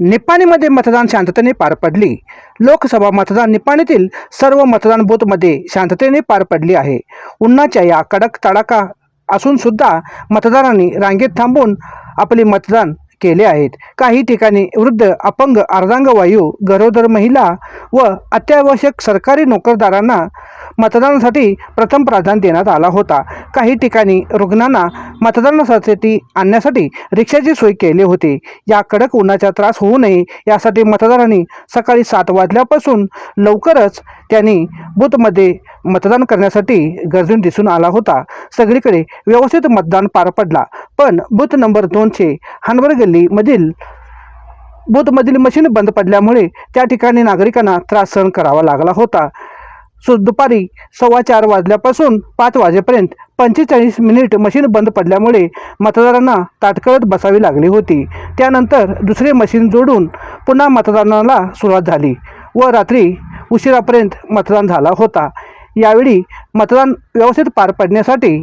निपाणीमध्ये मतदान शांततेने पार पडली. लोकसभा मतदान निपाणीतील सर्व मतदान बूथमध्ये शांततेने पार पडली आहे. उन्हाच्या या कडक तडाखा असून सुद्धा मतदारांनी रांगेत थांबून आपले मतदान केले आहेत. काही ठिकाणी वृद्ध अपंग अर्धांग वायू गरोदर महिला व अत्यावश्यक सरकारी नोकरदारांना मतदानासाठी प्रथम प्राधान्य देण्यात आला होता. काही ठिकाणी रुग्णांना मतदानासाठी आणण्यासाठी रिक्षाची सोय केली होती. या कडक उन्हाचा त्रास होऊ नये यासाठी मतदारांनी सकाळी सात वाजल्यापासून लवकरच त्यांनी बूथमध्ये मतदान करण्यासाठी गर्दी दिसून आला होता. सगळीकडे व्यवस्थित मतदान पार पडला. पण बूथ नंबर दोनशे हानवर गल्लीमधील बूथमधील मशीन बंद पडल्यामुळे त्या ठिकाणी नागरिकांना त्रास सहन करावा लागला होता. सो दुपारी सव्वा चार वाजल्यापासून पाच वाजेपर्यंत पंचेचाळीस मिनिट मशीन बंद पडल्यामुळे मतदारांना ताटकळत बसावी लागली होती. त्यानंतर दुसरे मशीन जोडून पुन्हा मतदानाला सुरुवात झाली व रात्री उशिरापर्यंत मतदान झाला होता. यावेळी मतदान व्यवस्थित पार पडण्यासाठी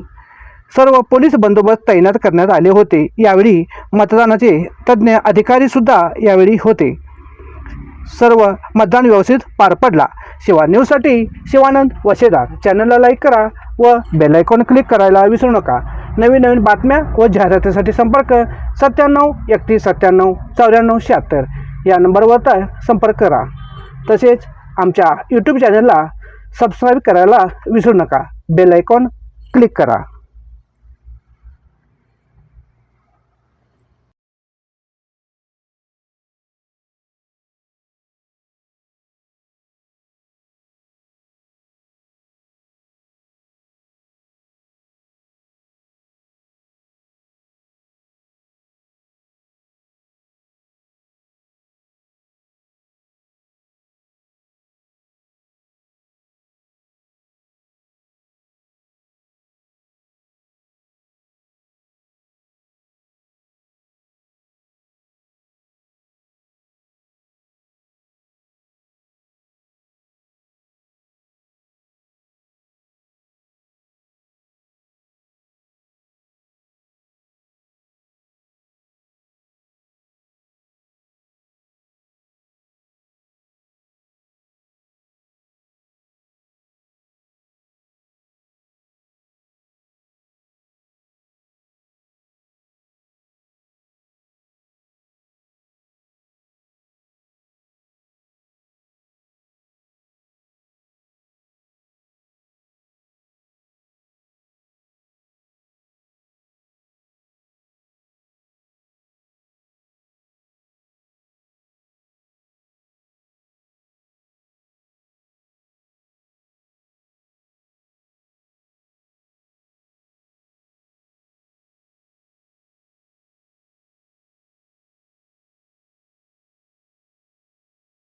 सर्व पोलीस बंदोबस्त तैनात करण्यात आले होते. यावेळी मतदानाचे तज्ज्ञ अधिकारीसुद्धा यावेळी होते. सर्व मतदान व्यवस्थित पार पडला. शिवा न्यूजसाठी शिवानंद वशेदार. चॅनलला लाईक करा व बेल आयकॉन क्लिक करायला विसरू नका. नवीन नवीन बातम्या व जाहिरातीसाठी संपर्क सत्त्याण्णव एकतीस सत्त्याण्णव चौऱ्याण्णव शहात्तर. या नंबरवर संपर्क करा. तसेच आमच्या यूट्यूब चॅनलला सबस्क्राईब करायला विसरू नका. बेल आयकॉन क्लिक करा.